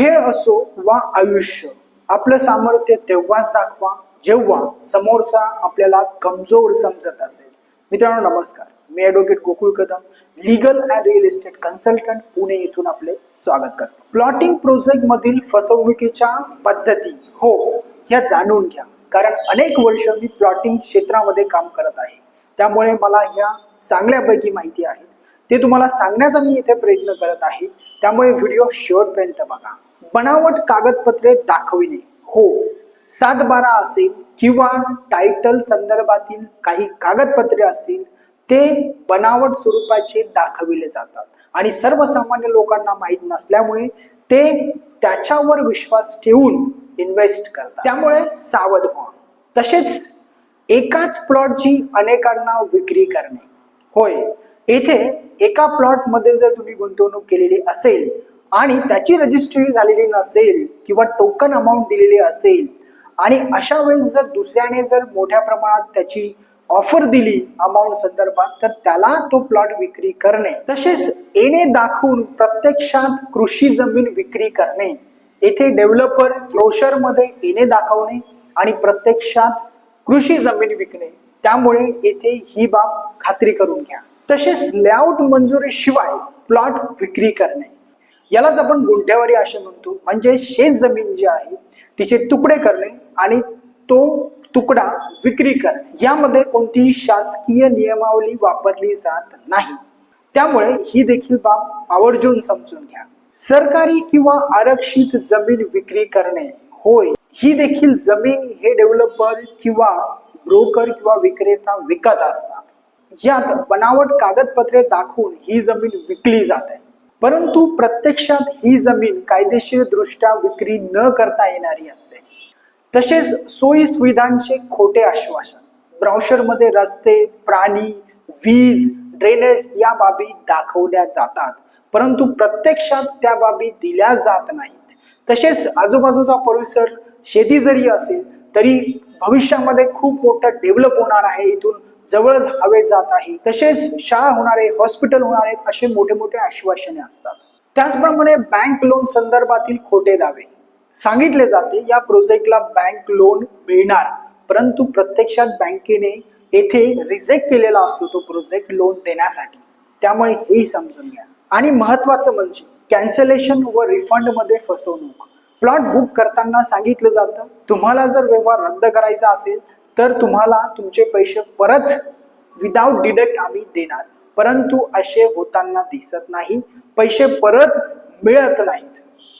खेळ असो वा आयुष्य आपलं सामर्थ्य तेव्हाच दाखवा जेव्हा समोरचा आपल्याला कमजोर समजत असेल. मित्रांनो नमस्कार. मी advocate Gokul Kadam legal and real estate consultant Pune येथून आपले स्वागत करतो. प्लॉटिंग प्रोजेक्ट मधील फसवणुकीच्या पद्धती हो ह्या जाणून घ्या. कारण अनेक वर्ष मी प्लॉटिंग क्षेत्रामध्ये काम करत आहे. त्यामुळे मला ह्या चांगल्यापैकी माहिती आहेत ते तुम्हाला सांगण्याचा मी इथे प्रयत्न करत आहे. त्यामुळे व्हिडिओ शेवटपर्यंत बघा. बनावट कागदपत्रे दाखविणे. हो सात बारा असेल किंवा टायटल संदर्भातील काही कागदपत्रे असतील ते बनावट स्वरूपाचे दाखविले जातात. आणि सर्वसामान्य लोकांना माहीत नसल्यामुळे ते त्याच्यावर विश्वास ठेवून इन्व्हेस्ट करतात. त्यामुळे सावध व्हा. तसेच एकाच प्लॉटची अनेकांना विक्री करणे. होय येथे एका प्लॉटमध्ये जर तुम्ही गुंतवणूक केलेली असेल आणि त्याची रजिस्ट्री झालेली नसेल किंवा टोकन अमाऊंट दिलेली असेल आणि अशा वेळेस जर दुसऱ्याने जर मोठ्या प्रमाणात त्याची ऑफर दिली अमाऊंट संदर्भात तर त्याला तो प्लॉट विक्री करणे. तसेच येणे दाखवून प्रत्यक्षात कृषी जमीन विक्री करणे. येथे डेव्हलपर क्लोशरमध्ये येणे दाखवणे आणि प्रत्यक्षात कृषी जमीन विकणे. त्यामुळे येथे ही बाब खात्री करून घ्या. तसेच लेआउट मंजुरीशिवाय प्लॉट विक्री करणे. यालाच आपण गुंठ्यावारी असे म्हणतो. म्हणजे शेत जमीन जी आहे तिचे तुकडे करणे आणि तो तुकडा विक्री करणे. यामध्ये कोणतीही शासकीय नियमावली वापरली जात नाही. त्यामुळे ही देखील बाब आवर्जून समजून घ्या. सरकारी किंवा आरक्षित जमीन विक्री करणे होय. ही देखील जमीन हे डेव्हलपर किंवा ब्रोकर किंवा विक्रेता विकत असतात. यात बनावट कागदपत्रे दाखवून ही जमीन विकली जाते. परंतु प्रत्यक्षात ही जमीन कायदेशीर दृष्ट्या विक्री न करता येणारी असते. तसेच सोयी सुविधांचे खोटे आश्वासन ब्राउशरमध्ये रस्ते प्राणी वीज ड्रेनेज या बाबी दाखवल्या जातात परंतु प्रत्यक्षात त्या बाबी दिल्या जात नाहीत. तसेच आजूबाजूचा परिसर शेती जरी असेल तरी भविष्यामध्ये खूप मोठं डेव्हलप होणार आहे. इथून जवळच हवे जात आहे. तसेच शाळा होणार हॉस्पिटल होणार आहेत असे मोठे मोठे आश्वासने असतात. त्याचप्रमाणे बँक लोन संदर्भातील खोटे दावे. सांगितले जाते या प्रोजेक्टला बँक लोन मिळणार. परंतु प्रत्यक्षात बँकेने येथे रिजेक्ट केलेला असतो तो प्रोजेक्ट लोन देण्यासाठी. त्यामुळे हेही समजून घ्या. आणि महत्वाचं म्हणजे कॅन्सलेशन व रिफंडमध्ये फसवणूक. प्लॉट बुक करताना सांगितलं जातं तुम्हाला जर व्यवहार रद्द करायचा असेल तर तुम्हाला तुमचे पैसे परत विदाउट डिडक्ट आम्ही देणार. परंतु असे होताना दिसत नाही. पैसे परत मिळत नाहीत.